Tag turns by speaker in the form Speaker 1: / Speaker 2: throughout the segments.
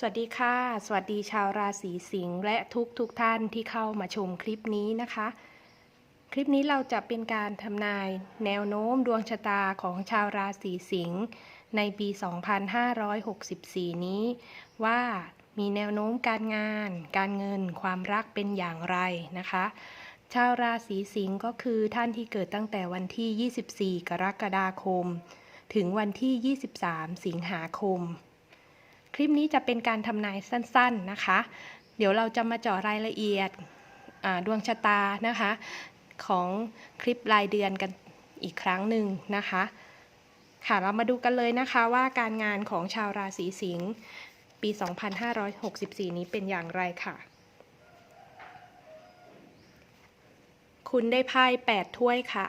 Speaker 1: สวัสดีค่ะ สวัสดีชาวราศีสิงห์และทุกทุกท่านที่เข้ามาชมคลิปนี้นะคะ คลิปนี้เราจะเป็นการทำนายแนวโน้มดวงชะตาของชาวราศีสิงห์ในปี 2564 นี้ ว่ามีแนวโน้มการงาน การเงิน ความรักเป็นอย่างไรนะคะ ชาวราศีสิงห์ก็คือท่านที่เกิดตั้งแต่วันที่ 24 กรกฎาคม ถึงวันที่ 23 สิงหาคม ลิปนี้จะเป็นการทำนายสั้นๆนะคะ เดี๋ยวเราจะมาเจาะรายละเอียดดวงชะตานะคะ ของคลิปรายเดือนกันอีกครั้งหนึ่งนะคะ ค่ะเรามาดูกันเลยนะคะว่าการงานของชาวราศีสิงห์ปี 2564 นี้เป็นอย่างไรค่ะ คุณได้ไพ่8ถ้วยค่ะ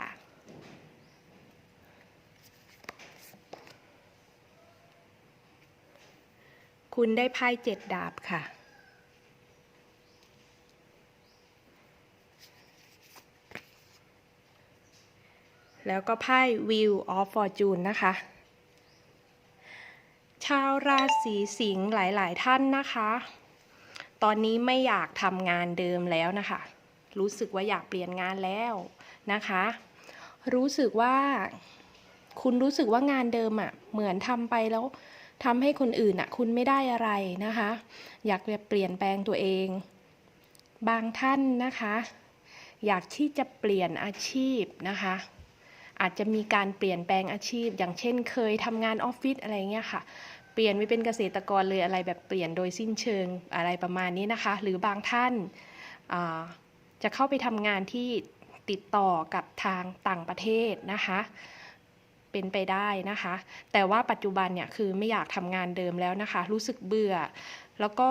Speaker 1: คุณได้ไพ่เจ็ดดาบค่ะ แล้วก็ไพ่ Wheel of Fortune นะคะ ชาวราศีสิงห์หลายๆ ท่านนะคะ ตอนนี้ไม่อยากทำงานเดิมแล้วนะคะ รู้สึกว่าอยากเปลี่ยนงานแล้วนะคะ รู้สึกว่า คุณรู้สึกว่างานเดิมอะ่ะ เหมือนทำไปแล้ว ทำให้คนอื่นอะ่ะคุณไม่ได้อะไรนะคะ อยากจะเปลี่ยนแปลงตัวเอง บางท่านนะคะ อยากที่จะเปลี่ยนอาชีพนะคะอาจจะมีการเปลี่ยนแปลงอาชีพ อย่างเช่นเคยทำงานออฟฟิศอะไรเงี้ยค่ะ เปลี่ยนไปเป็นเกษตรกรเลยอะไรแบบเปลี่ยนโดยสิ้นเชิงอะไรประมาณนี้นะคะ หรือบางท่านาจะเข้าไปทำงานที่ติดต่อกับทางต่างประเทศนะคะ เป็นไปได้นะคะ แต่ว่าปัจจุบันเนี่ยคือไม่อยากทำงานเดิมแล้วนะคะ รู้สึกเบื่อ แล้วก็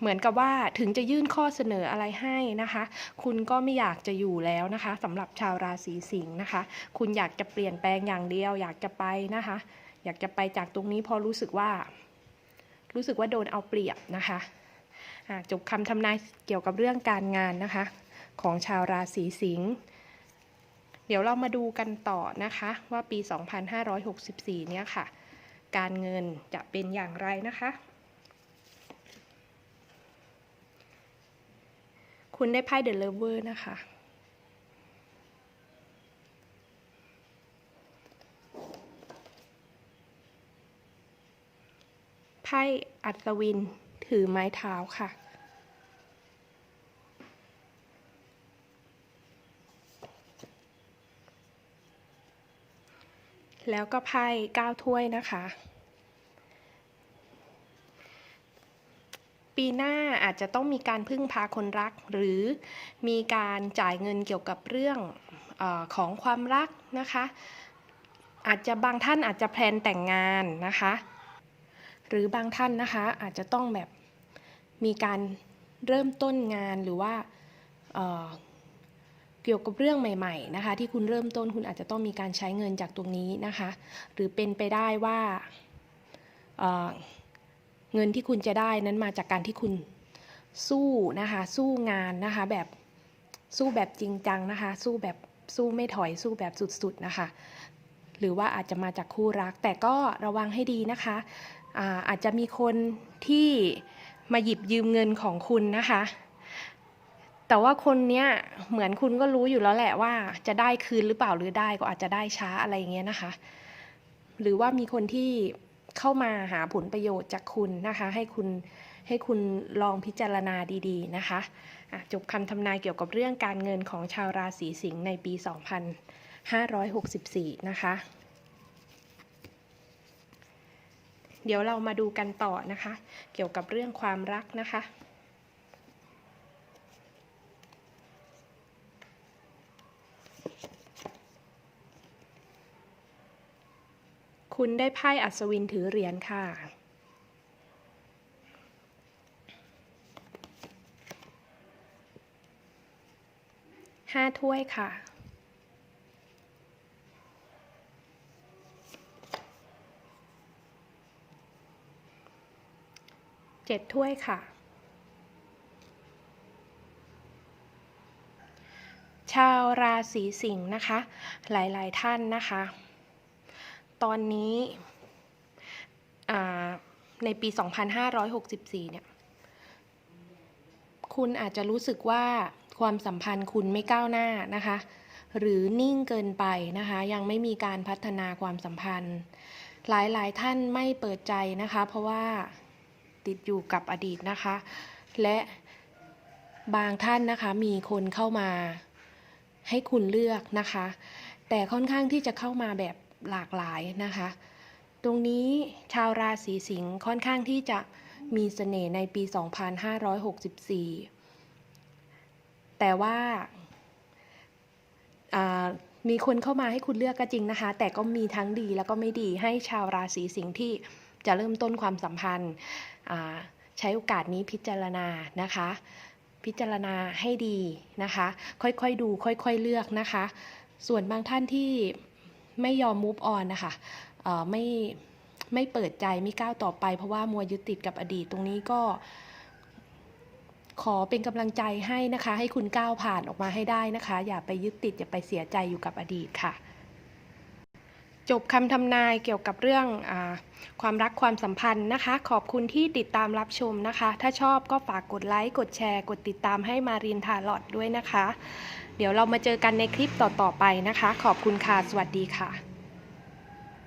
Speaker 1: เหมือนกับว่าถึงจะยื่นข้อเสนออะไรให้นะคะ คุณก็ไม่อยากจะอยู่แล้วนะคะสำหรับชาวราศีสิงห์นะคะ คุณอยากจะเปลี่ยนแปลงอย่างเดียว อยากจะไปนะคะ อยากจะไปจากตรงนี้พราะรู้สึกว่า รู้สึกว่าโดนเอาเปรียบนะคะจบคำทำนายเกี่ยวกับเรื่องการงานนะคะ ของชาวราศีสิงห์ เดี๋ยวเรามาดูกันต่อนะคะว่าปี 2564 เนี่ยค่ะ การเงินจะเป็นอย่างไรนะคะ คุณได้ไพ่เดอะเลเวอร์นะคะ ไพ่อัศวินถือไม้เท้าค่ะ แล้วก็ไพ่เก้าถ้วยนะคะ ปีหน้าอาจจะต้องมีการพึ่งพาคนรัก หรือมีการจ่ายเงินเกี่ยวกับเรื่องอของความรักนะคะ อาจจะบางท่านอาจจะแพลนแต่งงานนะคะ หรือบางท่านนะคะอาจจะต้องแบบมีการเริ่มต้นงานหรือว่า เกี่ยวกับเรื่องใหม่ๆนะคะ ที่คุณเริ่มต้นคุณอาจจะต้องมีการใช้เงินจากตรงนี้นะคะ หรือเป็นไปได้ว่าเเงินที่คุณจะได้นั้นมาจากการที่คุณสู้นะคะ สู้งานนะคะแบบสู้แบบจริงจังนะคะ สู้แบบสู้ไม่ถอยสู้แบบสุดๆนะคะ หรือว่าอาจจะมาจากคู่รัก แต่ก็ระวังให้ดีนะคะอาอาจจะมีคนที่มาหยิบยืมเงินของคุณนะคะ แต่ว่าคนเนี้ยเหมือนคุณก็รู้อยู่แล้วแหละว่า จะได้คืนหรือเปล่าหรือได้ก็อาจจะได้ช้าอะไรอย่างเงี้ยนะคะ หรือว่ามีคนที่เข้ามาหาผลประโยชน์จากคุณนะคะ ให้คุณให้คุณลองพิจารณาดีๆนะคะะจบคำทำนายเกี่ยวกับเรื่องการเงินของชาวราศีสิงห์ในปี 2564 นะคะ เดี๋ยวเรามาดูกันต่อนะคะ เกี่ยวกับเรื่องความรักนะคะ คุณได้ไพ่อัศวินถือเหรียญค่ะ ห้าถ้วยค่ะ เจ็ดถ้วยค่ะ ชาวราศีสิงห์นะคะ หลาย ๆ ท่านนะคะ ตอนนี้อ่าในปี 2564 เนี่ย คุณอาจจะรู้สึกว่าความสัมพันธ์คุณไม่ก้าวหน้านะคะ หรือนิ่งเกินไปนะคะ ยังไม่มีการพัฒนาความสัมพันธ์ หลายๆ ท่านไม่เปิดใจนะคะ เพราะว่าติดอยู่กับอดีตนะคะ และบางท่านนะคะมีคนเข้ามาให้คุณเลือกนะคะ แต่ค่อนข้างที่จะเข้ามาแบบ หลากหลายนะคะ ตรงนี้ชาวราศีสิงห์ค่อนข้างที่จะมีเสน่ห์ในปี 2564 แต่ว่าามีคนเข้ามาให้คุณเลือกก็จริงนะคะ แต่ก็มีทั้งดีแล้วก็ไม่ดีให้ชาวราศีสิงห์ที่จะเริ่มต้นความสัมพันธ์ใช้โอกาสนี้พิจารณานะคะ พิจารณาให้ดีนะคะ ค่อยๆดู ค่อยๆเลือกนะคะ ส่วนบางท่านที่ ไม่ยอม move on นะคะเอ่อไม่ไม่เปิดใจไม่ก้าวต่อไป เพราะว่ามัวยึดติดกับอดีตตรงนี้ก็ ขอเป็นกำลังใจให้นะคะ ให้คุณก้าวผ่านออกมาให้ได้นะคะ อย่าไปยึดติดอย่าไปเสียใจอยู่กับอดีตค่ะ จบคำทำนายเกี่ยวกับเรื่องอความรักความสัมพันธ์นะคะ ขอบคุณที่ติดตามรับชมนะคะ ถ้าชอบก็ฝากกดไลค์ กดแชร์ กดติดตามให้มารินทาลอดด้วยนะคะ เดี๋ยวเรามาเจอกันในคลิปต่อๆไปนะคะ ขอบคุณค่ะ สวัสดีค่ะ